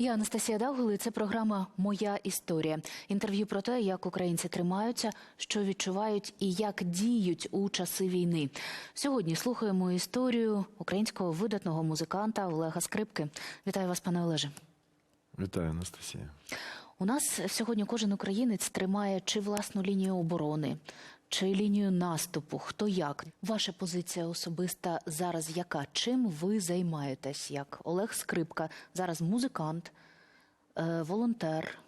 Я Анастасія Давгули. Це програма Моя історія. Інтерв'ю про те, як українці тримаються, що відчувають і як діють у часи війни. Сьогодні слухаємо історію українського видатного музиканта Олега Скрипки. Вітаю вас, пане Олеже. Вітаю, Анастасія. У нас сьогодні кожен українець тримає чи власну лінію оборони, чи лінію наступу. Хто як? Ваша позиція особиста зараз яка? Чим ви займаєтесь? Як Олег Скрипка, зараз музикант, е, волонтер.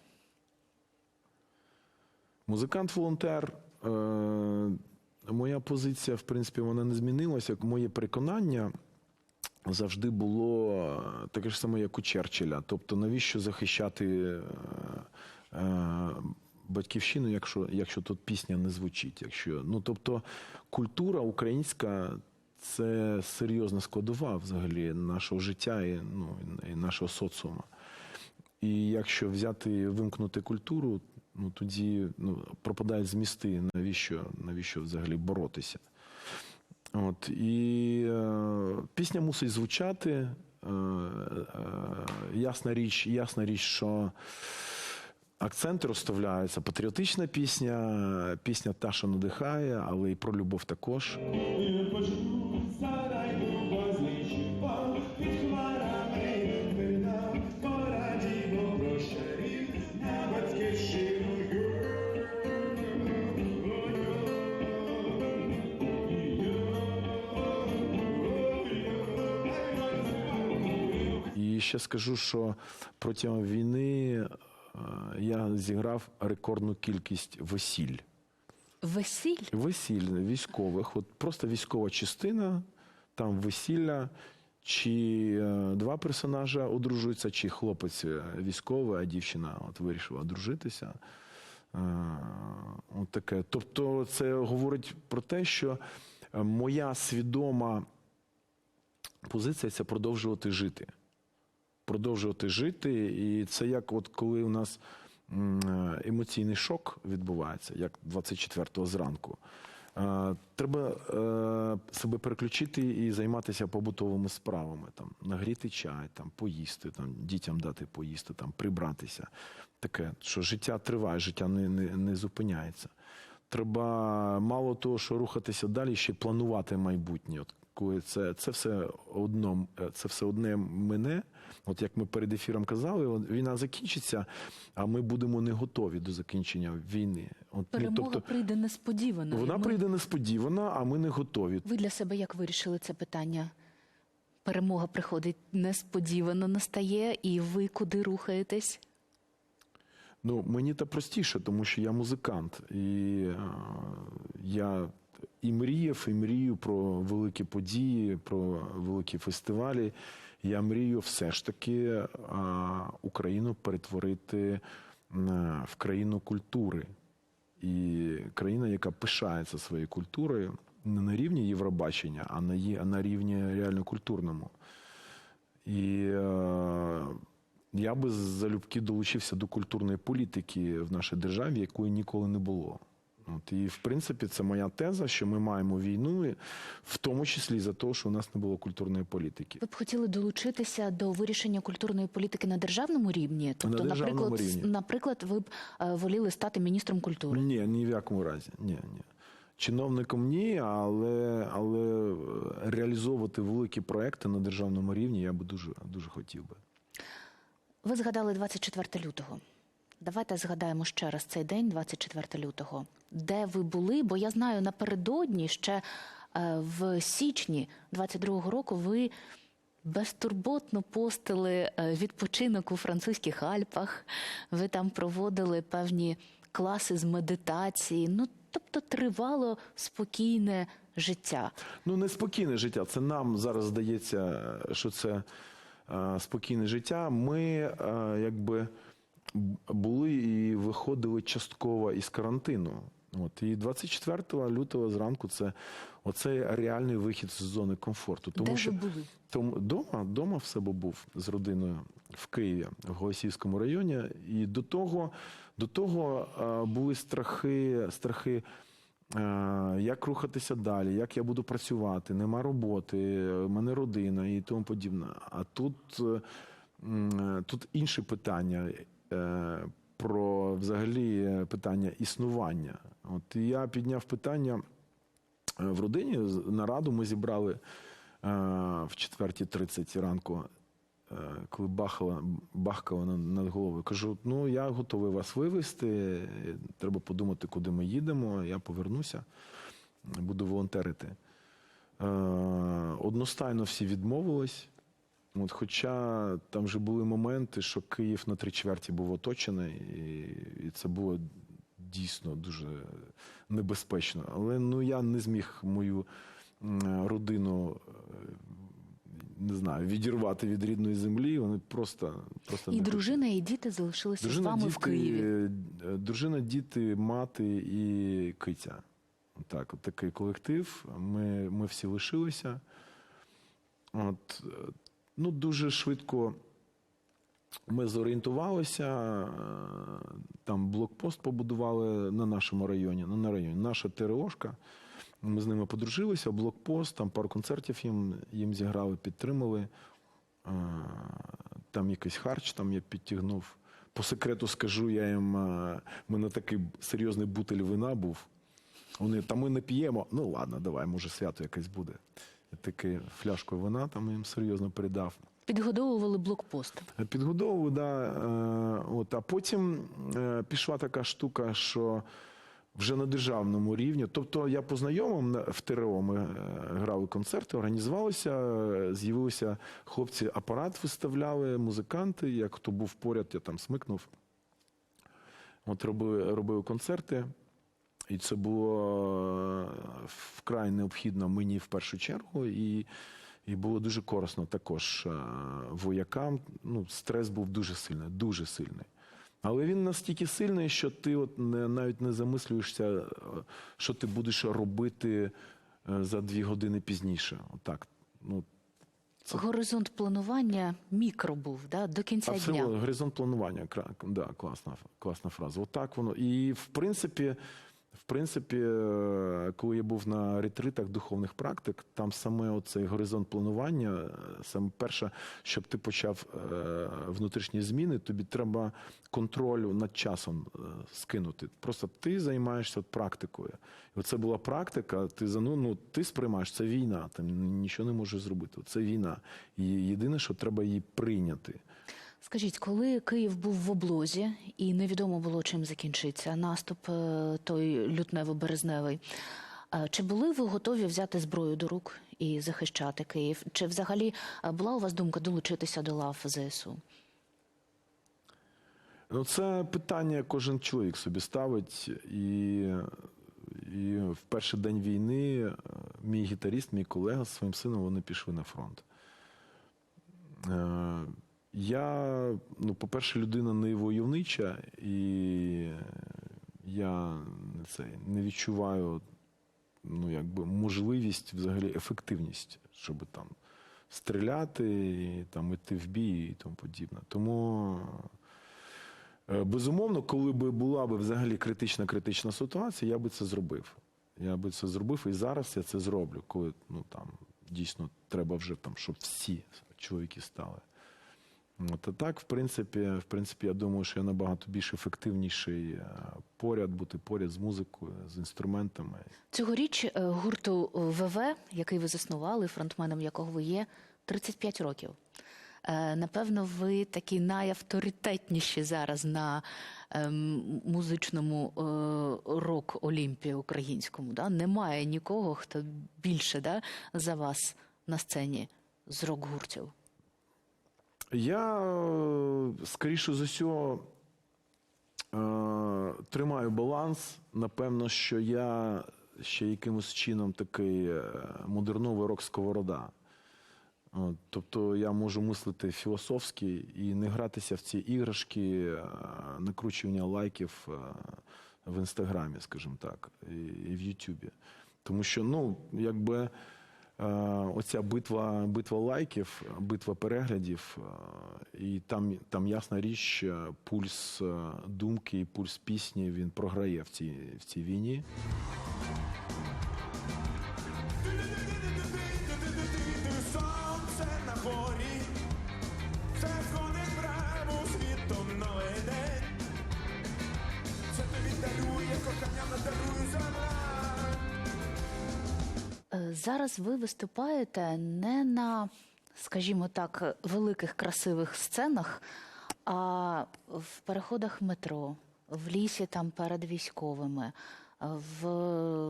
Музикант-волонтер. Е, моя позиція, в принципі, вона не змінилася. Моє переконання завжди було е, таке ж саме, як у Черчилля. Тобто, навіщо захищати батьківщину, якщо, якщо тут пісня не звучить? Якщо, ну, тобто, культура українська. Це серйозна складова взагалі нашого життя і, ну, і нашого соціуму. І якщо взяти вимкнути культуру, ну тоді ну, пропадають змісти, навіщо, навіщо взагалі боротися. От, і е, пісня мусить звучати. Е, е, ясна річ, ясна річ, що акценти розставляються. Патріотична пісня, пісня та, що надихає, але і про любов також. І ще скажу, що протягом війни я зіграв рекордну кількість весіль. Весіль Весіль військових, от просто військова частина, там весілля, чи е, два персонажа одружуються, чи хлопець е, військовий, а дівчина от вирішила одружитися. Е, От таке. Тобто, це говорить про те, що е, моя свідома позиція це продовжувати жити. Продовжувати жити. І це як от коли у нас е, емоційний шок відбувається, як 24-го зранку. Е, Треба е, себе переключити і займатися побутовими справами, там нагріти чай, там поїсти, там дітям дати поїсти, там прибратися. Таке, що життя триває, життя не, не, не зупиняється. Треба мало того, що рухатися далі, ще й планувати майбутнє. От коли це, це все одно, це все одне мене. От як ми перед ефіром казали, війна закінчиться, а ми будемо не готові до закінчення війни. От, ну, перемога тобто, прийде несподівано. вона ми- прийде несподівано, а ми не готові. Ви для себе як вирішили це питання? Перемога приходить несподівано, настає, і ви куди рухаєтесь? Ну, мені то простіше, тому що я музикант. І е, я і мріяв, і мрію про великі події, про великі фестивалі. Я мрію все ж таки Україну перетворити в країну культури. І країна, яка пишається своєю культурою не на рівні Євробачення, а на, на рівні реально культурному. І е, я би залюбки долучився до культурної політики в нашій державі, якої ніколи не було. От, і в принципі, це моя теза, що ми маємо війну, в тому числі за те, що у нас не було культурної політики. Ви б хотіли долучитися до вирішення культурної політики на державному рівні? Тобто, державному наприклад, рівні. наприклад, ви б е, воліли стати міністром культури? Ні, ні в якому разі. Ні, ні. Чиновником ні, але, але е, реалізовувати великі проекти на державному рівні я би дуже, дуже хотів би. Ви згадали 24 лютого. Давайте згадаємо ще раз цей день, 24 лютого. Де ви були? Бо я знаю, напередодні ще е, в січні 22-го року ви безтурботно постили е, відпочинок у французьких Альпах. Ви там проводили певні класи з медитації. Ну, тобто тривало спокійне життя. Ну, неспокійне життя. Це нам зараз здається, що це е, спокійне життя. Ми е, якби були і виходили частково із карантину. От і 24 лютого зранку це оцей реальний вихід з зони комфорту. Тому Де що ви були? тому дома, дома в себе був з родиною в Києві, в Голосіївському районі. І до того, до того е, були страхи, страхи. е, Як рухатися далі, як я буду працювати, нема роботи, в мене родина і тому подібне. А тут е, е, тут інше питання е, про взагалі е, питання існування. От я підняв питання е, в родині нараду. Ми зібрали е, в 4.30 ранку, е, коли бахала, бахкала над головою. Кажу: ну я готовий вас вивезти. е, Треба подумати, куди ми їдемо. Я повернуся, буду волонтерити. Е, Одностайно всі відмовились. От, хоча там вже були моменти, що Київ на три чверті був оточений, і, і це було дійсно дуже небезпечно. Але ну я не зміг мою родину. е, Не знаю, відірвати від рідної землі. Вони просто, просто І не дружина, і діти залишилися з Дружина, вами в Києві. е, Дружина, діти, мати і киця. Так, от такий колектив. Ми, ми всі лишилися. От, ну, дуже швидко ми зорієнтувалися. Там блокпост побудували на нашому районі. Ну, на районі. Наша ТРОшка. Ми з ними подружилися, блокпост, там пару концертів їм, їм зіграли, підтримали. Там якийсь харч там я підтягнув. По секрету скажу, я їм. в мене такий серйозний бутель вина був. Вони та ми не п'ємо. Ну ладно, давай, може свято якесь буде. Таки фляжку вина там їм серйозно передав. Підгодовували блокпост. Підгодовував, да. е, От, а потім е, пішла така штука, що вже на державному рівні. Тобто я по знайомим на- в ТРО ми е, грали концерти, організувалися, е, з'явилися хлопці, апарат виставляли, музиканти. Як хто був поряд, я там смикнув. От робили, робили концерти. І це було е, вкрай необхідно мені в першу чергу. І, і було дуже корисно також е, воякам. Ну, стрес був дуже сильний, дуже сильний. Але він настільки сильний, що ти от не, навіть не замислюєшся, е, що ти будеш робити за дві години пізніше. Отак. Ну, Це- Горизонт планування мікро був да, до кінця Абсолютно, дня. горизонт планування. Да, класна, класна фраза. Отак воно. І в принципі, в принципі, е, коли я був на ретритах духовних практик, там саме оцей горизонт планування, е, саме перше, щоб ти почав е, внутрішні зміни, тобі треба контроль над часом скинути. Просто ти займаєшся практикою. І оце була практика. Ти ну, ну ти сприймаєш це війна, ти нічого не можеш зробити. Це війна. І єдине, що треба її прийняти. Скажіть, коли Київ був в облозі і невідомо було, чим закінчиться наступ е, той лютнево-березневий, е, чи були ви готові взяти зброю до рук і захищати Київ? Чи взагалі е, була у вас думка долучитися до лав ЗСУ? Ну, це питання кожен чоловік собі ставить. І, і в перший день війни мій гітаріст, мій колега з своїм сином вони пішли на фронт. Я, ну, по-перше, людина не войовнича, і я це, не відчуваю ну, якби, можливість, взагалі, ефективність, щоб там стріляти, і, там, іти в бій і тому подібне. Тому. Е, Безумовно, коли би була би взагалі критична критична ситуація, я би це зробив. Я би це зробив і зараз я це зроблю, коли ну там дійсно треба вже там, щоб всі чоловіки стали. От, а так, в принципі, в принципі, я думаю, що я набагато більш ефективніший е, поряд, бути поряд з музикою, з інструментами. Цьогоріч е, гурту ВВ, який ви заснували, фронтменом якого ви є, 35 років. Е, Напевно, ви такі найавторитетніші зараз на ем, музичному рок Олімпі українському. Да? Немає нікого, хто більше да, за вас на сцені з рок-гуртів. Я, е, скоріше за всього, е, тримаю баланс. Напевно, що я ще якимось чином такий е, модерновий рок сковорода. Тобто я можу мислити філософськи і не гратися в ці іграшки, накручування лайків в інстаграмі, скажімо так, і в Ютубі. Тому що, ну, якби. Е, Оця битва, битва лайків, битва переглядів, е, і там, там ясна річ, е, пульс думки і пульс пісні він програє в цій, в цій війні. Зараз ви виступаєте не на, скажімо так, великих красивих сценах, а в переходах метро, в лісі там перед військовими, в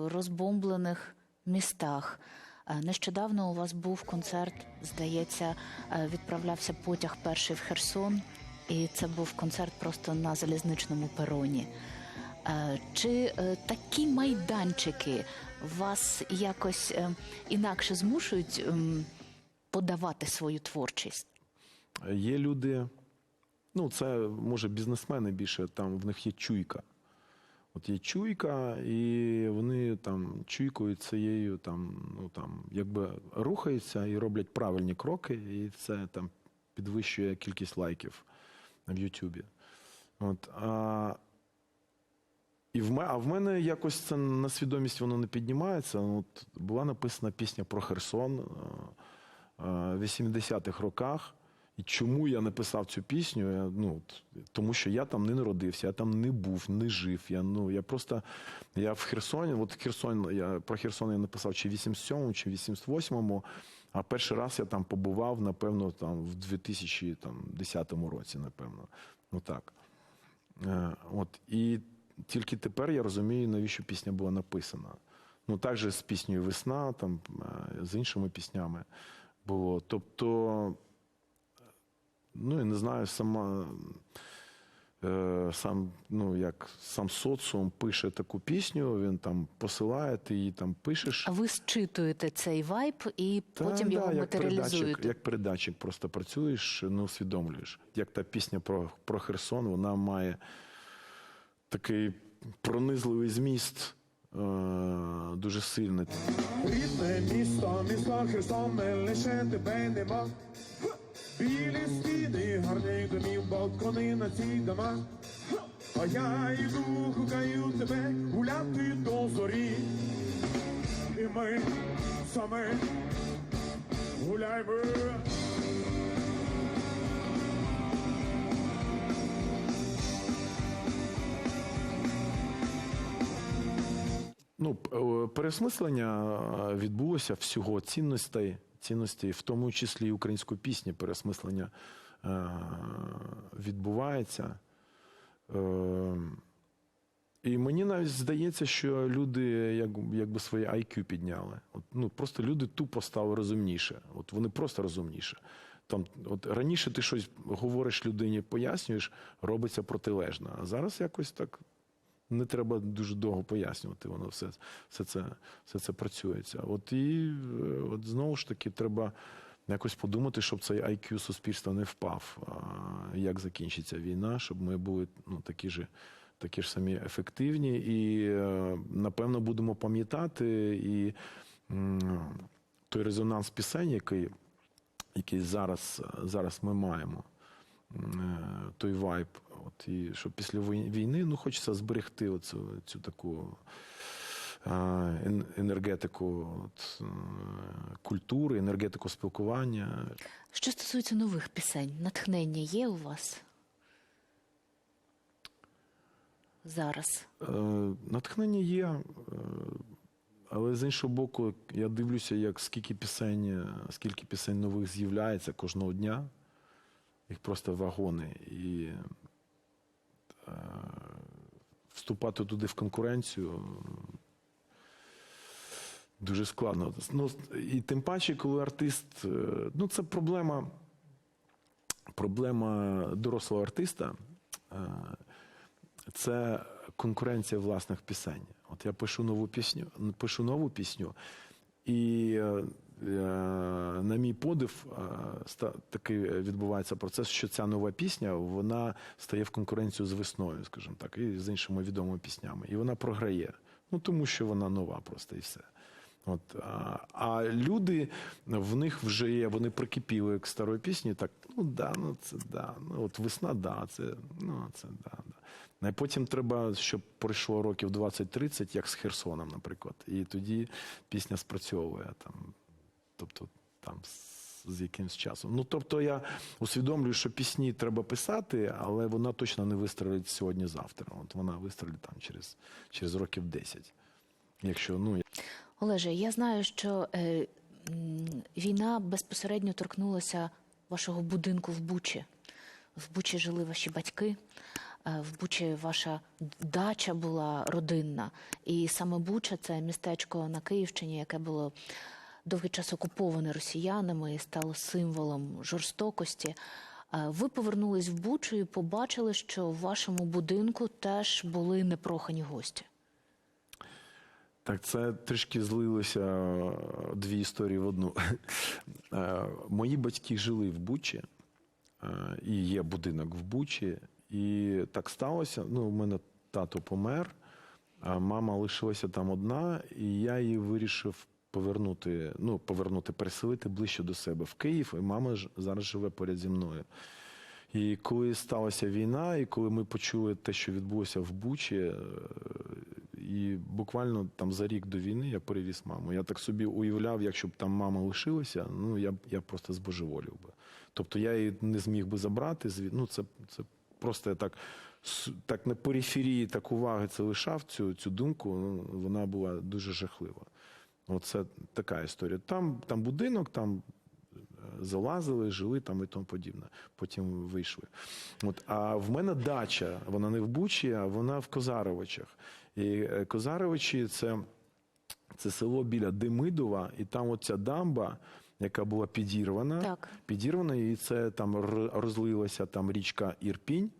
розбомблених містах. Е, Нещодавно у вас був концерт, здається, е, відправлявся потяг перший в Херсон, і це був концерт просто на залізничному пероні. Е, Чи такі майданчики вас якось е, інакше змушують ем, подавати свою творчість? Є люди, ну це може бізнесмени більше, там в них є чуйка. От є чуйка, і вони там чуйкою цією там, ну там, якби рухаються і роблять правильні кроки, і це там підвищує кількість лайків в Ютубі. От, а, і в мене, а в мене якось це на свідомість воно не піднімається. От була написана пісня про Херсон е, е, в 80-х роках. І чому я написав цю пісню? Я, ну, тому що я там не народився, я там не був, не жив. Я, ну, я просто я в Херсоні, от Херсон, я про Херсон я написав чи в 87-му, чи в 88-му, а перший раз я там побував, напевно, там в 2010 році, напевно. Ну так. Е, От, і тільки тепер я розумію, навіщо пісня була написана. Ну, так же з піснею Весна, там, е, з іншими піснями було. Тобто, ну, я не знаю, сама. е, Сам, ну, як сам соціум пише таку пісню, він там посилає, ти її там пишеш. А ви зчитуєте цей вайб і Та, потім його як передатчик, матеріалізуєте? як передатчик просто працюєш, не усвідомлюєш. Як та пісня про, про Херсон, вона має такий пронизливий зміст, е, дуже сильний. Рідне місто, місто Херсон, не лише тебе нема. Білі стіни, гарних домів, балкони на ці дома. А я йду, гукаю тебе гуляти до зорі. І ми саме гуляємо. Ну, е, переосмислення е, відбулося всього цінностей, цінностей, в тому числі і української пісні, переосмислення е, відбувається. І мені навіть здається, що люди як, якби своє IQ підняли. От, ну, просто люди тупо стали розумніше. От вони просто розумніше. Там, от раніше ти щось говориш людині, пояснюєш, робиться протилежно. А зараз якось так не треба дуже довго пояснювати, воно все, все, це, все це працюється. От і е, от знову ж таки треба якось подумати, щоб цей IQ суспільства не впав. А як закінчиться війна, щоб ми були ну, такі ж. Такі ж самі ефективні, і е, напевно будемо пам'ятати і той резонанс пісень, який, який зараз, зараз ми маємо, е, той вайб. От, і що після війни ну, хочеться зберегти оцю, цю таку енергетику от, е, культури, енергетику спілкування. Що стосується нових пісень, натхнення є у вас? Зараз. Е, Натхнення є, е, але з іншого боку, я дивлюся, як скільки пісень, скільки пісень нових з'являється кожного дня. Їх просто вагони. І вступати туди в конкуренцію е, дуже складно. Ну, і тим паче, коли артист. е, Ну, це проблема, проблема дорослого артиста. Е, це конкуренція власних пісень. От я пишу нову пісню, пишу нову пісню, і е, е, на мій подив е, такий відбувається процес, що ця нова пісня вона стає в конкуренцію з весною, скажімо так, і з іншими відомими піснями. І вона програє. Ну тому що вона нова просто і все. От, а, а люди в них вже є, вони прикипіли к старої пісні, так, ну да, ну це да. Ну от весна, да, це, ну це да, да. Ну, І потім треба, щоб пройшло років 20-30, як з Херсоном, наприклад. І тоді пісня спрацьовує там, тобто там з, якимсь часом. Ну тобто я усвідомлюю, що пісні треба писати, але вона точно не вистрелить сьогодні-завтра. От вона вистрелить там через, через років 10. Якщо ну я... Олеже, я знаю, що е, війна безпосередньо торкнулася вашого будинку в Бучі. В Бучі жили ваші батьки, е, в Бучі ваша дача була родинна. І саме Буча це містечко на Київщині, яке було довгий час окуповане росіянами і стало символом жорстокості. Ви повернулись в Бучу і побачили, що в вашому будинку теж були непрохані гості. Так, це трішки злилося е, дві історії в одну. Е, Мої батьки жили в Бучі, е, і є будинок в Бучі. І так сталося. Ну, у мене тато помер, а мама лишилася там одна, і я її вирішив повернути, ну, повернути, переселити ближче до себе в Київ, і мама ж зараз живе поряд зі мною. І коли сталася війна, і коли ми почули те, що відбулося в Бучі, е, і буквально там за рік до війни я перевіз маму. Я так собі уявляв, якщо б там мама лишилася, ну я б я просто збожеволів би. Тобто я її не зміг би забрати. Ну це, це просто я так, так на периферії так уваги це лишав цю, цю думку. Ну, вона була дуже жахлива. Оце така історія. Там, там будинок, там е, залазили, жили там і тому подібне. Потім вийшли. От, а в мене дача, вона не в Бучі, а вона в Козаровичах. І е, Козаровичі це, це село біля Демидова, і там оця дамба, яка була підірвана, Так. підірвана, і це там розлилася там річка Ірпінь.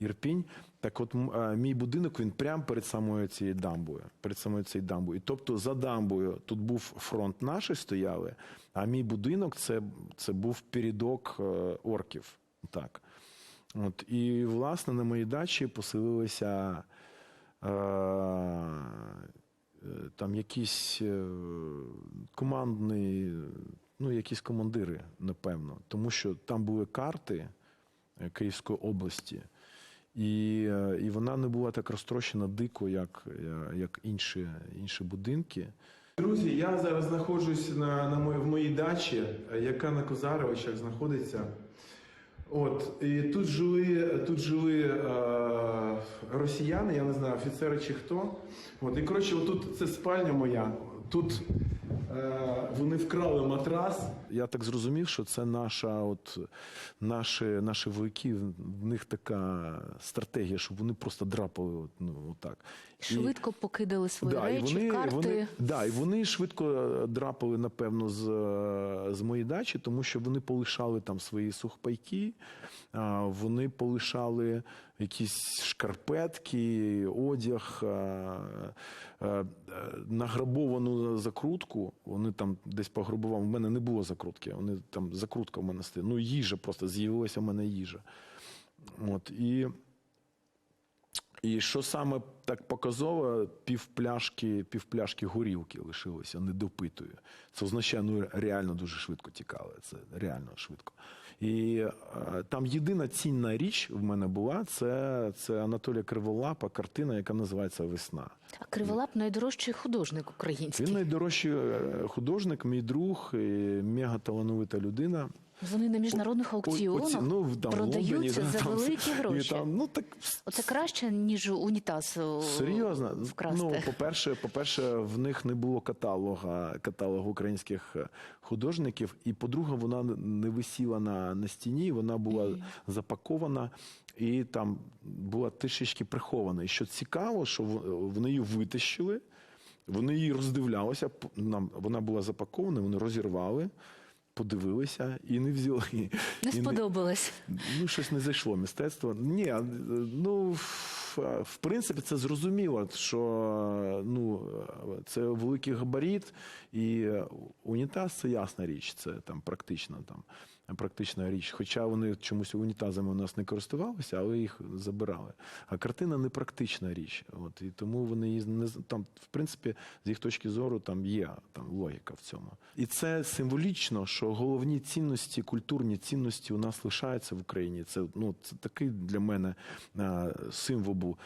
Ірпінь. Так от е, мій будинок він прямо перед самою цією дамбою. Перед самою цією дамбою. І тобто за дамбою тут був фронт наші стояли, а мій будинок це, це був передок е, орків. Так. От, і, власне, на моїй дачі поселилися е, е, там якісь командні, ну, якісь командири, напевно, тому що там були карти Київської області. І, е, і вона не була так розтрощена дико, як, е, як інші, інші будинки. Друзі, я зараз знаходжусь на, на моїй, в моїй дачі, яка на Козаровичах знаходиться. От, і тут жили, тут жили е, росіяни, я не знаю, офіцери чи хто. От, і коротше, отут це спальня моя. Тут вони вкрали матрас. Я так зрозумів, що це наша, от наші, наші вояки, в них така стратегія, щоб вони просто драпали от, ну, отак. І- Швидко покидали свої і речі, карти. Вони, да, і вони швидко е, драпали, напевно, з, е, з моєї дачі, тому що вони полишали там свої сухпайки, вони полишали якісь шкарпетки, одяг, е, е, е, награбовану закрутку. Вони там десь пограбували. У мене не було закрутки. Вони там закрутка в мене стоїть. Ну, їжа просто з'явилася в мене їжа. От, і і що саме так показово, півпляшки, півпляшки горілки лишилося недопитою. Це означає, ну реально дуже швидко тікали. Це реально швидко. І е, там єдина цінна річ в мене була це, це Анатолія Криволапа, картина, яка називається Весна. А Криволап найдорожчий художник український. Він найдорожчий е, художник, мій друг, і мега-талановита людина. Вони на міжнародних аукціонах оці- ну, там, продаються Лондоні, да, за там, великі гроші. там, ну, так, Оце краще, ніж унітаз Серйозно, вкрасти. ну по-перше, по-перше, в них не було каталога, каталогу українських е, художників. І по-друге, вона не висіла на, на стіні, вона була запакована і там була трішечки прихована. І що цікаво, що вони її витащили, вони її роздивлялися. вона була запакована, вони розірвали. Подивилися і не взяли. Не І Не, Ну, щось не зайшло мистецтво. Ні, ну в, в принципі, це зрозуміло, що ну, це великий габарит, і унітаз це ясна річ, це там практично там. Практична річ, хоча вони чомусь унітазами у нас не користувалися, але їх забирали. А картина не практична річ. От і тому вони її не там, в принципі, з їх точки зору, там є там логіка в цьому. І це символічно, що головні цінності, культурні цінності у нас лишаються в Україні. Це ну це такий для мене символ був.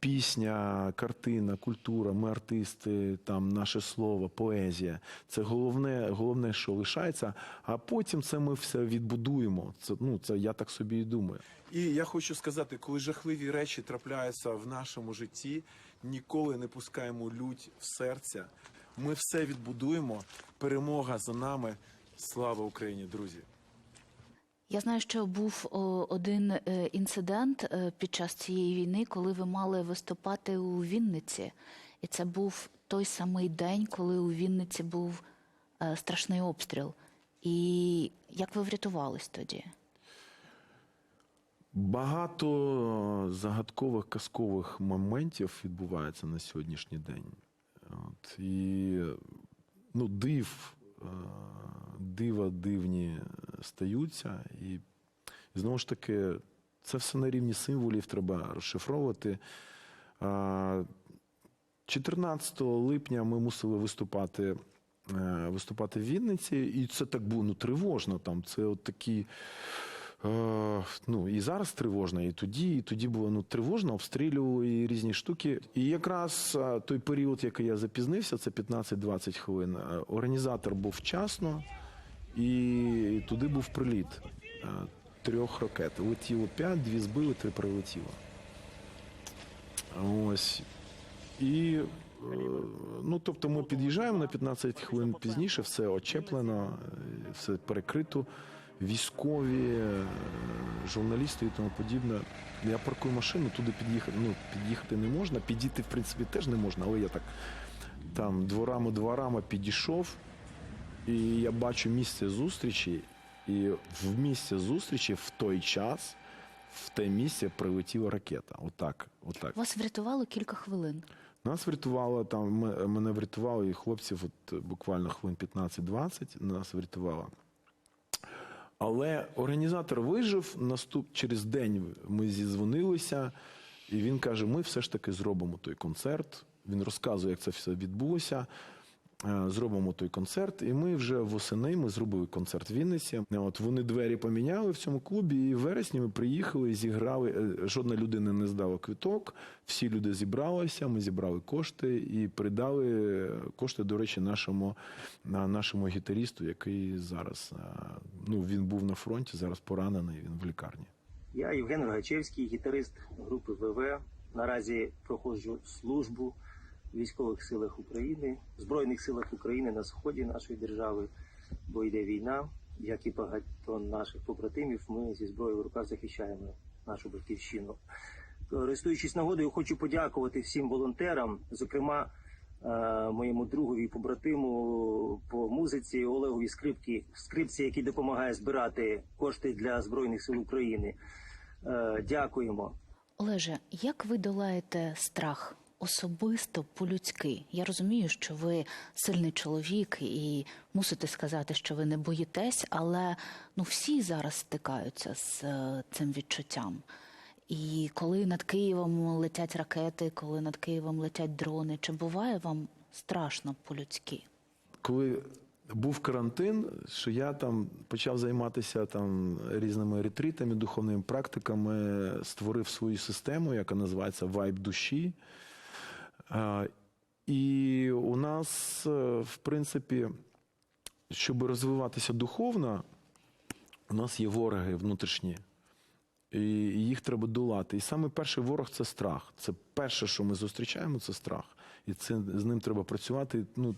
Пісня, картина, культура, ми артисти, там наше слово, поезія. Це головне, головне, що лишається. А потім це ми все відбудуємо. Це ну це я так собі і думаю. І я хочу сказати, коли жахливі речі трапляються в нашому житті, ніколи не пускаємо лють в серця. Ми все відбудуємо. Перемога за нами. Слава Україні, друзі! Я знаю, що був один е, інцидент е, під час цієї війни, коли ви мали виступати у Вінниці. І це був той самий день, коли у Вінниці був е, страшний обстріл. І як ви врятувались тоді? Багато загадкових казкових моментів відбувається на сьогоднішній день. От, і ну, див, е, дива дивні стаються. І знову ж таки, це все на рівні символів треба розшифровувати. 14 липня ми мусили виступати, е, виступати в Вінниці, і це так було ну, тривожно. Там це от такі. Е, ну і зараз тривожно, і тоді, і тоді було ну тривожно, обстрілювали і різні штуки. І якраз е, той період, який я запізнився, це 15-20 хвилин. е, Організатор був вчасно, і туди був приліт е, трьох ракет. Летіло п'ять, дві збили, три прилетіло. Ось. І е, ну, тобто ми під'їжджаємо на 15 хвилин пізніше, все очеплено, е, все перекрито. Військові, е, журналісти і тому подібне. Я паркую машину, туди під'їхати. Ну, під'їхати не можна, підійти, в принципі, теж не можна, але я так там дворами дворами підійшов, і я бачу місце зустрічі, і в місці зустрічі в той час, в те місце прилетіла ракета. Отак, отак. Вас врятувало кілька хвилин. Нас врятувало там, Ми мене врятувало і хлопців от, буквально хвилин 15-20 нас врятувало. Але організатор вижив, наступ через день ми зізвонилися, і він каже: ми все ж таки зробимо той концерт. Він розказує, як це все відбулося. Е, Зробимо той концерт, і ми вже восени ми зробили концерт в Вінниці. От вони двері поміняли в цьому клубі. І в вересні ми приїхали, зіграли. Е, Жодна людина не здала квиток. Всі люди зібралися. Ми зібрали кошти і передали кошти, до речі, нашому на нашому гітарісту, який зараз е, ну він був на фронті, зараз поранений. Він в лікарні. Я Євген Рогачевський, гітарист групи ВВ. Наразі проходжу службу військових силах України, Збройних силах України на сході нашої держави, бо йде війна. Як і багато наших побратимів, ми зі зброєю в руках захищаємо нашу батьківщину. Користуючись нагодою, хочу подякувати всім волонтерам, зокрема е, моєму другові побратиму по музиці Олегові Скрипки, скрипці, який допомагає збирати кошти для Збройних сил України. Е, Дякуємо. Олеже, як ви долаєте страх особисто по-людськи? Я розумію, що ви сильний чоловік і мусите сказати, що ви не боїтесь, але ну всі зараз стикаються з е, цим відчуттям. І коли над Києвом летять ракети, коли над Києвом летять дрони, чи буває вам страшно по-людськи? коли був карантин, що я там почав займатися там різними ретритами, духовними практиками, створив свою систему, яка називається Вайб душі. І у нас, е, в принципі, щоб розвиватися духовно, у нас є вороги внутрішні. І їх треба долати. І саме перший ворог це страх. Це перше, що ми зустрічаємо, це страх. І це з ним треба працювати. Ну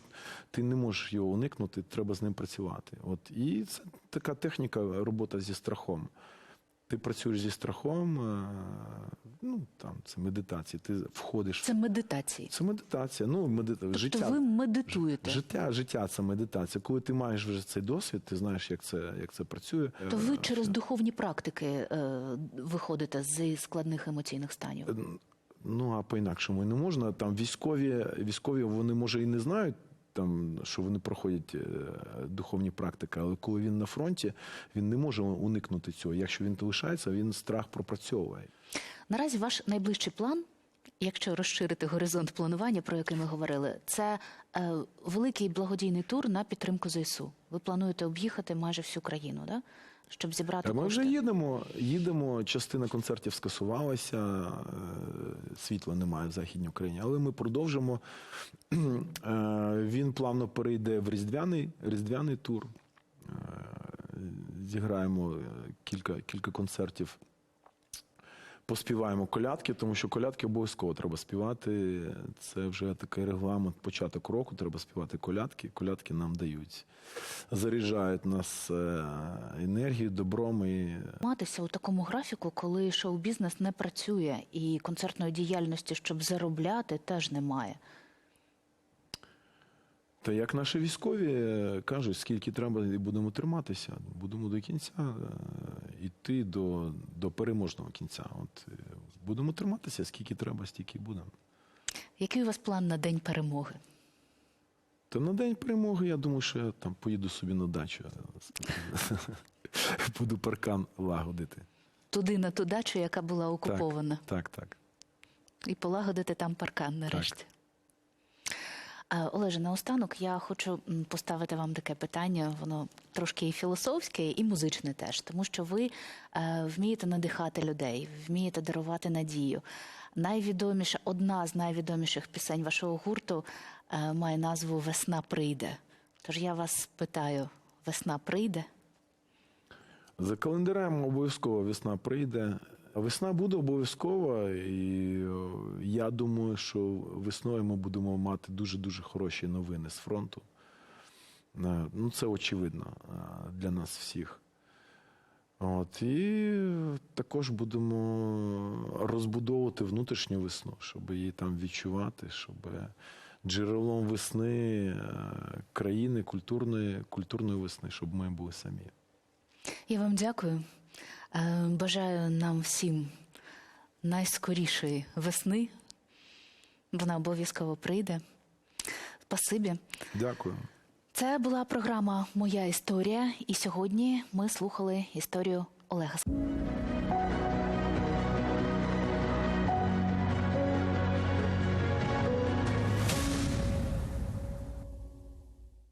ти не можеш його уникнути, треба з ним працювати. От і це така техніка робота зі страхом. Ти працюєш зі страхом, е, ну там це медитація. Ти входиш. Це медитації. Це медитація. Ну, медита... Тобто життя. ви медитуєте. Життя, життя це медитація. Коли ти маєш вже цей досвід, ти знаєш, як це, як це працює. То ви Е, через духовні практики е, виходите з складних емоційних станів. Ну а по-інакшому і не можна. Там військові, військові вони може і не знають. Там що вони проходять е, духовні практики, але коли він на фронті, він не може уникнути цього. Якщо він залишається, він страх пропрацьовує. Наразі ваш найближчий план, якщо розширити горизонт планування, про який ми говорили, це е, великий благодійний тур на підтримку ЗСУ. Ви плануєте об'їхати майже всю країну, да? Щоб зібрати А ми кошти. вже їдемо. Їдемо. Частина концертів скасувалася. е, Світла немає в Західній Україні, але ми продовжимо. Е, Він плавно перейде в різдвяний, різдвяний тур. Е, Зіграємо е, кілька, кілька концертів поспіваємо колядки, тому що колядки обов'язково треба співати. Це вже такий регламент, початок року. Треба співати колядки. Колядки нам дають, заряджають нас е, енергією, добром і Матися у такому графіку, коли шоу-бізнес не працює і концертної діяльності, щоб заробляти, теж немає. Та як наші військові е, кажуть, скільки треба, і будемо триматися, будемо до кінця е, йти до, до переможного кінця. От е, будемо триматися, скільки треба, стільки будемо. Який у вас план на день перемоги? Та на день перемоги, я думаю, що я там поїду собі на дачу. е, Буду паркан лагодити. Туди на ту дачу, яка була окупована, Так, так. і полагодити там паркан нарешті. Е, Олеже, наостанок я хочу поставити вам таке питання. Воно трошки і філософське, і музичне теж, тому що ви е, вмієте надихати людей, вмієте дарувати надію. Найвідоміша, одна з найвідоміших пісень вашого гурту е, має назву Весна прийде. Тож я вас питаю: весна прийде? За календарем обов'язково весна прийде. Весна буде обов'язково, і я думаю, що весною ми будемо мати дуже-дуже хороші новини з фронту. Е, Ну, це очевидно е, для нас всіх. От, і також будемо розбудовувати внутрішню весну, щоб її там відчувати, щоб джерелом весни е, країни, культурної, культурної весни, щоб ми були самі. Я вам дякую. Бажаю нам всім найскорішої весни. Вона обов'язково прийде. Спасибі. Дякую. Це була програма Моя історія, і сьогодні ми слухали історію Олега.